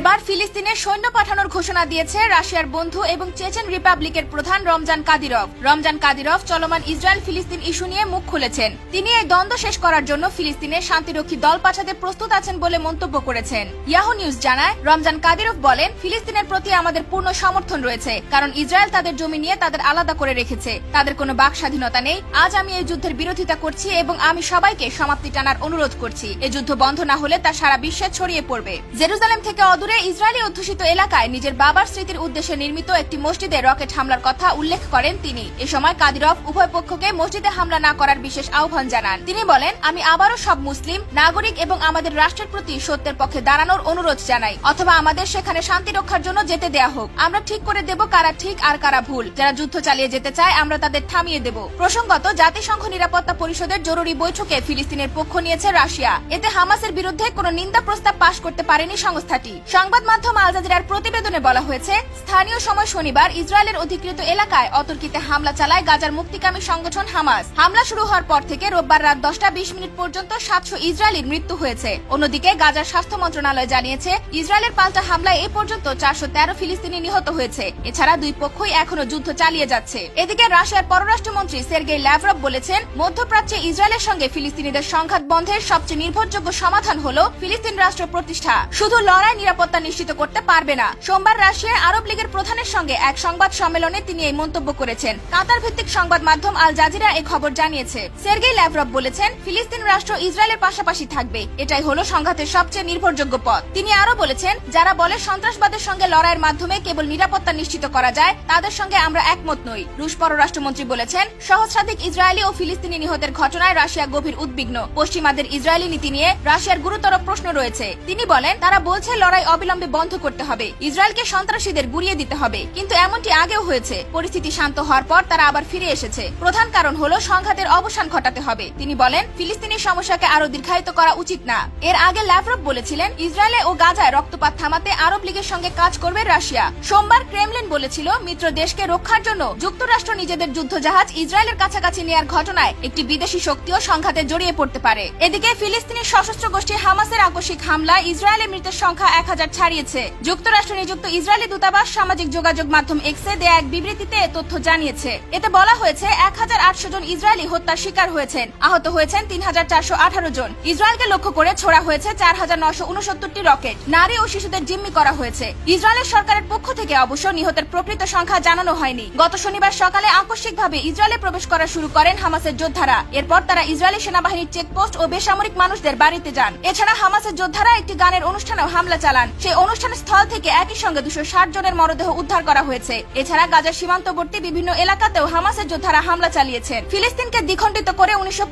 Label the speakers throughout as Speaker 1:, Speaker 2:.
Speaker 1: এবার ফিলিস্তিনে সৈন্য পাঠানোর ঘোষণা দিয়েছে রাশিয়ার বন্ধু এবং চেচেন রিপাবলিকের প্রধান রমজান কাদিরভ রমজান কাদিরভ চলমান ইসরায়েল ফিলিস্তিন ইস্যু নিয়ে মুখ খুলেছেন তিনি এই দ্বন্দ্ব শেষ করার জন্য ফিলিস্তিনে শান্তিরক্ষী দল পাঠাতে প্রস্তুত আছেন বলে মন্তব্য করেছেন ইয়াহু নিউজ জানায় রমজান কাদিরভ বলেন ফিলিস্তিনের প্রতি আমাদের পূর্ণ সমর্থন রয়েছে কারণ ইসরায়েল তাদের জমি নিয়ে তাদের আলাদা করে রেখেছে তাদের কোনো বাক স্বাধীনতা নেই আজ আমি এই যুদ্ধের বিরোধিতা করছি এবং আমি সবাইকে সমাপ্তি টানার অনুরোধ করছি এ যুদ্ধ বন্ধ না হলে তা সারা বিশ্বে ছড়িয়ে পড়বে জেরুজালেম থেকে অদূর দূরের ইসরায়েলি অধ্যুষিত এলাকায় নিজের বাবার স্মৃতির উদ্দেশ্যে নির্মিত একটি মসজিদে রকেট হামলার কথা উল্লেখ করেন তিনি এ সময় কাদিরফ উভয় পক্ষকে মসজিদে হামলা না করার বিশেষ আহ্বান জানান তিনি বলেন আমি আবারও সব মুসলিম নাগরিক এবং আমাদের রাষ্ট্রের প্রতি সত্যের পক্ষে দাঁড়ানোর অনুরোধ জানাই অথবা আমাদের সেখানে শান্তি রক্ষার জন্য যেতে দেয়া হোক আমরা ঠিক করে দেব কারা ঠিক আর কারা ভুল যারা যুদ্ধ চালিয়ে যেতে চায় আমরা তাদের থামিয়ে দেব প্রসঙ্গত জাতিসংঘ নিরাপত্তা পরিষদের জরুরি বৈঠকে ফিলিস্তিনের পক্ষ নিয়েছে রাশিয়া এতে হামাসের বিরুদ্ধে কোনো নিন্দা প্রস্তাব পাশ করতে পারেনি সংস্থাটি সংবাদ মাধ্যম আল জাজিরার প্রতিবেদনে বলা হয়েছে স্থানীয় সময় শনিবার ইসরায়েলের অধিকৃত এলাকায় অতর্কিতে হামলা চালায় গাজার মুক্তিকামী সংগঠন হামাস হামলা শুরু হওয়ার পর থেকে রোববার রাত দশটা বিশ মিনিট পর্যন্ত সাতশো ইসরায়েলির মৃত্যু হয়েছে অন্যদিকে গাজার স্বাস্থ্য মন্ত্রণালয় জানিয়েছে ইসরায়েলের পাল্টা হামলায় এ পর্যন্ত চারশো তেরো ফিলিস্তিনি নিহত হয়েছে এছাড়া দুই পক্ষই এখনো যুদ্ধ চালিয়ে যাচ্ছে এদিকে রাশিয়ার পররাষ্ট্রমন্ত্রী সের্গে ল্যাভরভ বলেছেন মধ্যপ্রাচ্যে ইসরায়েলের সঙ্গে ফিলিস্তিনিদের সংঘাত বন্ধের সবচেয়ে নির্ভরযোগ্য সমাধান হল ফিলিস্তিন রাষ্ট্র প্রতিষ্ঠা শুধু লড়াই নিরাপদ নিরাপত্তা নিশ্চিত করতে পারবে না সোমবার রাশিয়ায় আরব লীগের প্রধানের সঙ্গে এক সংবাদ সম্মেলনে তিনি এই মন্তব্য করেছেন কাতার ভিত্তিক সংবাদ মাধ্যম আল জাজিরা এই খবর জানিয়েছে সের্গেই ল্যাভরব বলেছেন ফিলিস্তিন রাষ্ট্র ইসরায়েলের পাশাপাশি থাকবে এটাই হলো সংঘাতের সবচেয়ে নির্ভরযোগ্য পথ তিনি আরো বলেছেন যারা বলে সন্ত্রাসবাদের সঙ্গে লড়াইয়ের মাধ্যমে কেবল নিরাপত্তা নিশ্চিত করা যায় তাদের সঙ্গে আমরা একমত নই রুশ পররাষ্ট্রমন্ত্রী বলেছেন সহস্রাধিক ইসরায়েলি ও ফিলিস্তিনি নিহতের ঘটনায় রাশিয়া গভীর উদ্বিগ্ন পশ্চিমাদের ইসরায়েলি নীতি নিয়ে রাশিয়ার গুরুতর প্রশ্ন রয়েছে তিনি বলেন তারা বলছে লড়াই অবিলম্বে বন্ধ করতে হবে ইসরায়েলকে সন্ত্রাসীদের গুড়িয়ে দিতে হবে কিন্তু এমনটি আগেও হয়েছে পরিস্থিতি শান্ত হওয়ার পর তারা আবার ফিরে এসেছে প্রধান কারণ হলো সংঘাতের অবসান ঘটাতে হবে তিনি বলেন ফিলিস্তিনি সমস্যাকে আরো দীর্ঘায়িত করা উচিত না এর আগে ল্যাভরভ বলেছিলেন ইসরায়েলে ও গাজায় রক্তপাত থামাতে আরব লীগের সঙ্গে কাজ করবে রাশিয়া সোমবার ক্রেমলিন বলেছিল মিত্র দেশকে রক্ষার জন্য যুক্তরাষ্ট্র নিজেদের যুদ্ধজাহাজ ইসরায়েলের কাছাকাছি নেয়ার ঘটনায় একটি বিদেশি শক্তিও সংঘাতে জড়িয়ে পড়তে পারে এদিকে ফিলিস্তিনি সশস্ত্র গোষ্ঠী হামাসের আকস্মিক হামলায় ইসরায়েলের মৃতের সংখ্যা এক হাজার বাজার ছাড়িয়েছে যুক্তরাষ্ট্র নিযুক্ত ইসরায়েলি দূতাবাস সামাজিক যোগাযোগ মাধ্যম এক্সে দেয়া এক বিবৃতিতে তথ্য জানিয়েছে এতে বলা হয়েছে এক হাজার আটশো জন ইসরায়েলি হত্যার শিকার হয়েছেন আহত হয়েছেন তিন হাজার চারশো আঠারো জন ইসরায়েলকে লক্ষ্য করে ছোড়া হয়েছে চার হাজার নশো উনসত্তরটি রকেট নারী ও শিশুদের জিম্মি করা হয়েছে ইসরায়েলের সরকারের পক্ষ থেকে অবশ্য নিহতের প্রকৃত সংখ্যা জানানো হয়নি গত শনিবার সকালে আকস্মিকভাবে ইসরায়েলে প্রবেশ করা শুরু করেন হামাসের যোদ্ধারা এরপর তারা ইসরায়েলি সেনাবাহিনীর চেকপোস্ট ও বেসামরিক মানুষদের বাড়িতে যান এছাড়া হামাসের যোদ্ধারা একটি গানের অনুষ্ঠানেও হামলা চালান অনুষ্ঠান সেই অনুষ্ঠান স্থল থেকে একই সঙ্গে দুশো ষাট জনের মরদেহ উদ্ধার করা হয়েছে এছাড়া গাজার সীমান্তবর্তী বিভিন্ন এলাকাতেও হামাসের যোদ্ধারা হামলা চালিয়েছেন ফিলিস্তিনকে দ্বিখণ্ডিত করে উনিশশো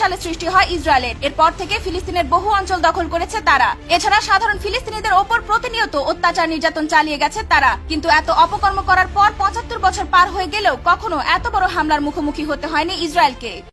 Speaker 1: সালে সৃষ্টি হয় ইসরায়েলের এরপর থেকে ফিলিস্তিনের বহু অঞ্চল দখল করেছে তারা এছাড়া সাধারণ ফিলিস্তিনিদের ওপর প্রতিনিয়ত অত্যাচার নির্যাতন চালিয়ে গেছে তারা কিন্তু এত অপকর্ম করার পর পঁচাত্তর বছর পার হয়ে গেলেও কখনো এত বড় হামলার মুখোমুখি হতে হয়নি ইসরায়েলকে